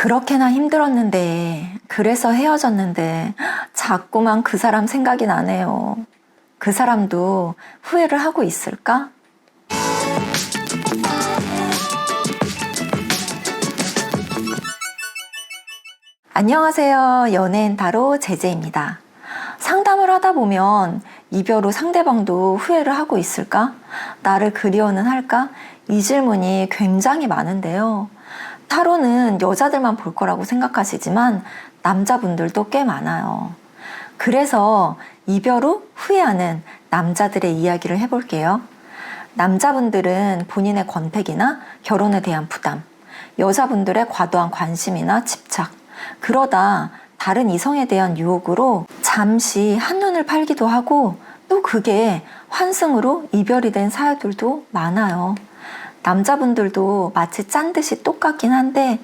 그렇게나 힘들었는데, 그래서 헤어졌는데, 자꾸만 그 사람 생각이 나네요. 그 사람도 후회를 하고 있을까? 안녕하세요. 연예인 타로 제재입니다. 상담을 하다 보면 이별 후 상대방도 후회를 하고 있을까? 나를 그리워는 할까? 이 질문이 굉장히 많은데요. 타로는 여자들만 볼 거라고 생각하시지만 남자분들도 꽤 많아요. 그래서 이별 후 후회하는 남자들의 이야기를 해볼게요. 남자분들은 본인의 권태기나 결혼에 대한 부담, 여자분들의 과도한 관심이나 집착, 그러다 다른 이성에 대한 유혹으로 잠시 한눈을 팔기도 하고 또 그게 환승으로 이별이 된 사연들도 많아요. 남자분들도 마치 짠 듯이 똑같긴 한데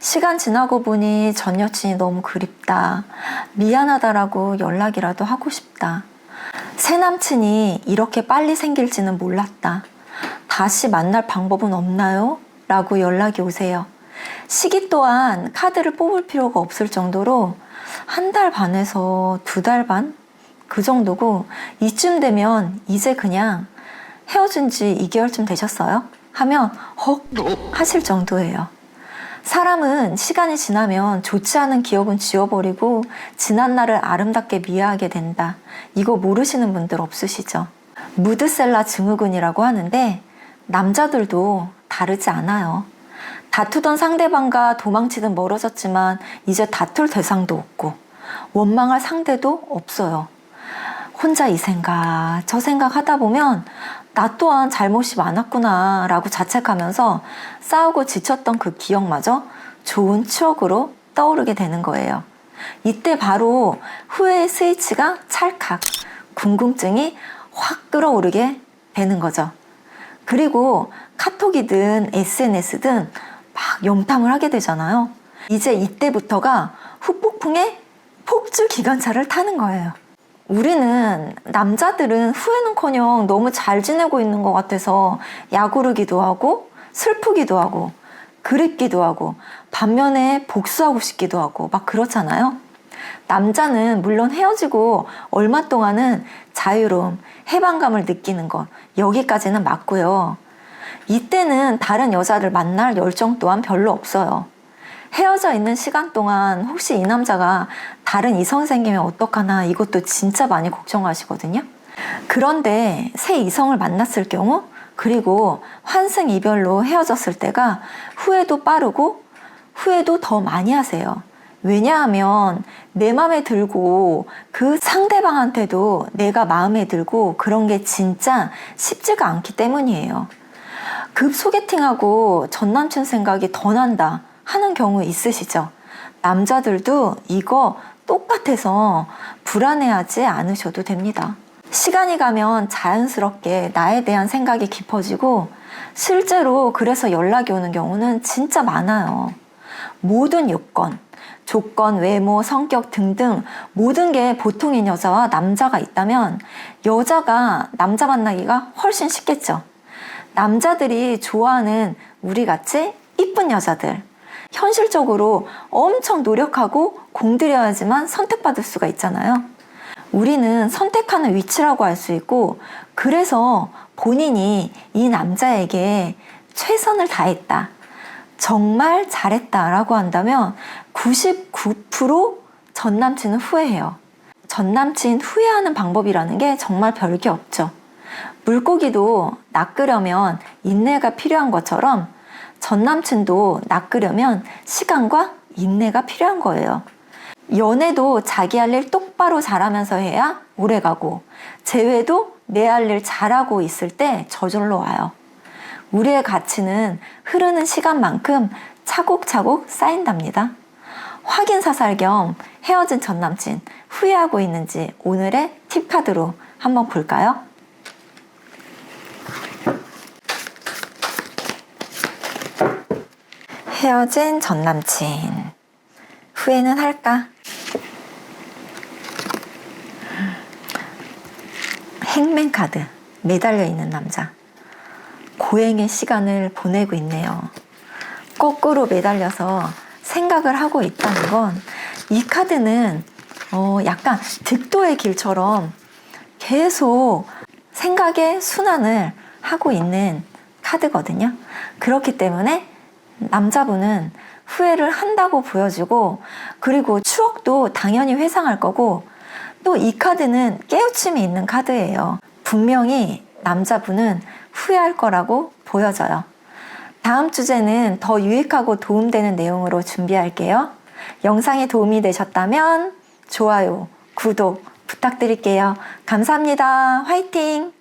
시간 지나고 보니 전 여친이 너무 그립다. 미안하다라고 연락이라도 하고 싶다. 새 남친이 이렇게 빨리 생길지는 몰랐다. 다시 만날 방법은 없나요? 라고 연락이 오세요. 시기 또한 카드를 뽑을 필요가 없을 정도로 한 달 반에서 두 달 반? 그 정도고 이쯤 되면 이제 그냥 헤어진 지 2개월쯤 되셨어요? 하면 헉 하실 정도예요. 사람은 시간이 지나면 좋지 않은 기억은 지워버리고 지난 날을 아름답게 미화하게 된다. 이거 모르시는 분들 없으시죠? 무드셀라 증후군이라고 하는데 남자들도 다르지 않아요. 다투던 상대방과 도망치듯 멀어졌지만 이제 다툴 대상도 없고 원망할 상대도 없어요. 혼자 이 생각, 저 생각 하다 보면 나 또한 잘못이 많았구나 라고 자책하면서 싸우고 지쳤던 그 기억마저 좋은 추억으로 떠오르게 되는 거예요. 이때 바로 후회의 스위치가 찰칵, 궁금증이 확 끌어오르게 되는 거죠. 그리고 카톡이든 SNS든 막 염탐을 하게 되잖아요. 이제 이때부터가 후폭풍의 폭주 기관차를 타는 거예요. 우리는 남자들은 후회는커녕 너무 잘 지내고 있는 것 같아서 야구르기도 하고 슬프기도 하고 그립기도 하고 반면에 복수하고 싶기도 하고 막 그렇잖아요. 남자는 물론 헤어지고 얼마 동안은 자유로움, 해방감을 느끼는 것 여기까지는 맞고요. 이때는 다른 여자를 만날 열정 또한 별로 없어요. 헤어져 있는 시간 동안 혹시 이 남자가 다른 이성 생기면 어떡하나 이것도 진짜 많이 걱정하시거든요. 그런데 새 이성을 만났을 경우 그리고 환승 이별로 헤어졌을 때가 후회도 빠르고 후회도 더 많이 하세요. 왜냐하면 내 마음에 들고 그 상대방한테도 내가 마음에 들고 그런 게 진짜 쉽지가 않기 때문이에요. 급 소개팅하고 전 남친 생각이 더 난다 하는 경우 있으시죠? 남자들도 이거 똑같아서 불안해하지 않으셔도 됩니다. 시간이 가면 자연스럽게 나에 대한 생각이 깊어지고 실제로 그래서 연락이 오는 경우는 진짜 많아요. 모든 요건, 조건, 외모, 성격 등등 모든 게 보통인 여자와 남자가 있다면 여자가 남자 만나기가 훨씬 쉽겠죠. 남자들이 좋아하는 우리 같이 이쁜 여자들. 현실적으로 엄청 노력하고 공들여야지만 선택받을 수가 있잖아요. 우리는 선택하는 위치라고 할 수 있고, 그래서 본인이 이 남자에게 최선을 다했다. 정말 잘했다 라고 한다면 99%전 남친은 후회해요. 전 남친 후회하는 방법이라는 게 정말 별게 없죠. 물고기도 낚으려면 인내가 필요한 것처럼 전 남친도 낚으려면 시간과 인내가 필요한 거예요. 연애도 자기 할 일 똑바로 잘하면서 해야 오래 가고, 재회도 내 할 일 잘하고 있을 때 저절로 와요. 우리의 가치는 흐르는 시간만큼 차곡차곡 쌓인답니다. 확인 사살 겸 헤어진 전 남친 후회하고 있는지 오늘의 팁 카드로 한번 볼까요? 헤어진 전 남친 후회는 할까? 행맨 카드 매달려 있는 남자 고행의 시간을 보내고 있네요. 거꾸로 매달려서 생각을 하고 있다는 건 이 카드는 어, 약간 득도의 길처럼 계속 생각의 순환을 하고 있는 카드거든요. 그렇기 때문에 남자분은 후회를 한다고 보여지고 그리고 추억도 당연히 회상할 거고 또 이 카드는 깨우침이 있는 카드예요. 분명히 남자분은 후회할 거라고 보여져요. 다음 주제는 더 유익하고 도움되는 내용으로 준비할게요. 영상이 도움이 되셨다면 좋아요, 구독 부탁드릴게요. 감사합니다. 화이팅!